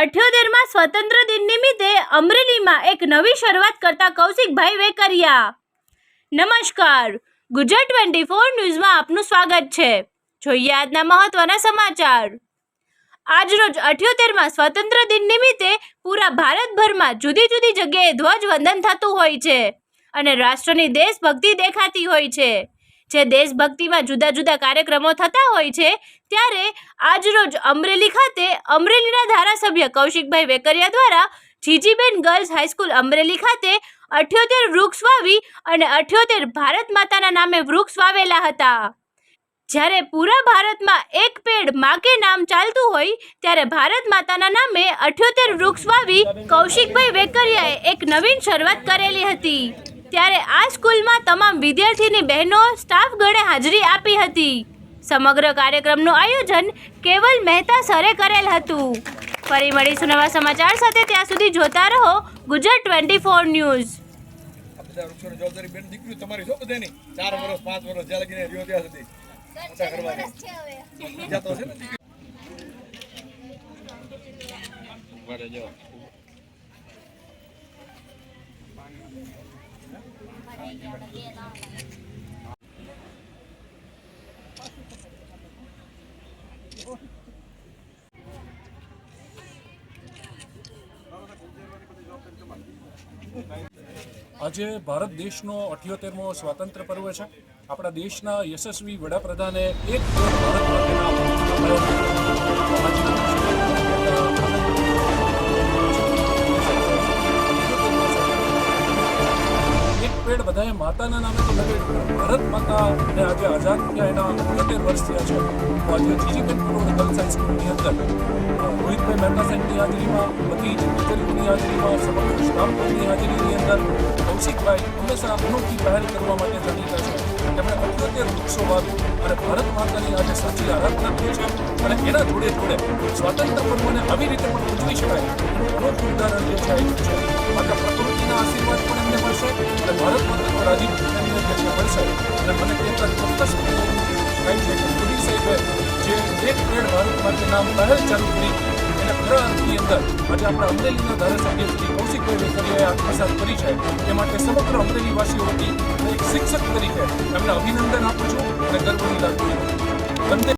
અઠ્યોતેરમાં સ્વતંત્ર દિન નિમિત્તે અમરેલીમાં એક નવી શરૂઆત કરતા કૌશિકભાઈ વેકરિયા. નમસ્કાર. ગુજરાત ટ્વેન્ટી ફોર ન્યૂઝમાં આપનું સ્વાગત છે. જોઈએ આજના મહત્વના સમાચાર. આજરોજ અઠ્યોતેરમાં સ્વતંત્ર દિન નિમિત્તે પૂરા ભારતભરમાં જુદી જુદી જગ્યાએ ધ્વજવંદન થતું હોય છે અને રાષ્ટ્રની દેશભક્તિ દેખાતી હોય છે. જે દેશભક્તિમાં જુદા જુદા કાર્યક્રમો થતા હોય છે, ત્યારે આજરોજ અમરેલી ખાતે અમરેલીના ધારાસભ્ય કૌશિકભાઈ વેકરિયા દ્વારા જીજીબેન ગર્લ્સ હાઈસ્કૂલ અમરેલી ખાતે અઠ્યોતેર વૃક્ષ વાવી અને અઠ્યોતેર ભારત માતાના નામે વૃક્ષ વાવેલા હતા. જ્યારે પૂરા ભારતમાં એક પેડ માકે નામ ચાલતું હોય, ત્યારે ભારત માતાના નામે અઠ્યોતેર વૃક્ષ વાવી કૌશિકભાઈ વેકરિયાએ એક નવીન શરૂઆત કરેલી હતી. ત્યારે આ સ્કૂલમાં તમામ વિદ્યાર્થીની બહેનો સ્ટાફ ગણે હાજરી આપી હતી. સમગ્ર કાર્યક્રમનું આયોજન કેવલ મહેતા સરે કરેલ હતું. ફરી મળીશું નવા સમાચાર સાથે ત્યાં સુધી જોતા રહો ગુજરાત ટ્વેન્ટી ફોર ન્યૂઝ. જવાબદારી બેન દીકરીઓ તમારી છો બધાની? ચાર વર્ષ પાંચ વર્ષ જ્યાં લગીને રહ્યો ત્યાં સુધી. મોટા કરવાની. બીજા તો ને દીકરી. ઊભા રહેજો. આજે ભારત દેશનો અઠ્યોતેરમો સ્વાતંત્ર્ય પર્વ છે. આપણા દેશના યશસ્વી વડાપ્રધાને એક ભારત માતાના નામે તો લગાવ્યું ભારત માતાને આજે આઝાદ થયા એના અઠ્યોતેર વર્ષ થયા છે. તો આજે જીજીબેન કરોડ ગર્લ્સ હાઈસ્કૂલની અંદર રોહિતભાઈ મહેતા સાહેબની હાજરીમાં બધી જ ટીચરોની હાજરીમાં સમગ્ર સ્ટાફની હાજરીની અંદર કૌશિકભાઈ હંમેશા અનોખી પહેલ કરવા માટે જાણીતા છે. તેમણે અઠ્યોતેર વૃક્ષો વાવી અને ભારત માતાની આજે સાચી આરાધના કરી છે અને એના જોડે જોડે સ્વાતંત્ર્ય પર્વને આવી રીતે પણ ઉજવી શકાય એનું અનોખું ઉદાહરણ જે છે માત્ર પ્રકૃતિના આશીર્વાદ પણ મળશે અને ભારત માતાનો રાજીવ જે છે મળશે અને મને કહેતા ચોક્કસ છે મોદી સાહેબે જે એક પ્રેડ ભારત માટે નામ પહેલ ચાલુ કરી એને ખરા અર્થની અંદર આજે આપણા અમરેલીના ધારાસભ્ય શ્રી કૌશિકભાઈ વેકરીએ આત્મસાત કરી છે. એ માટે સમગ્ર અમરેલીવાસીઓ વતી એક શિક્ષક તરીકે એમને અભિનંદન આપું છું અને ગર્વની લાગણી વંદે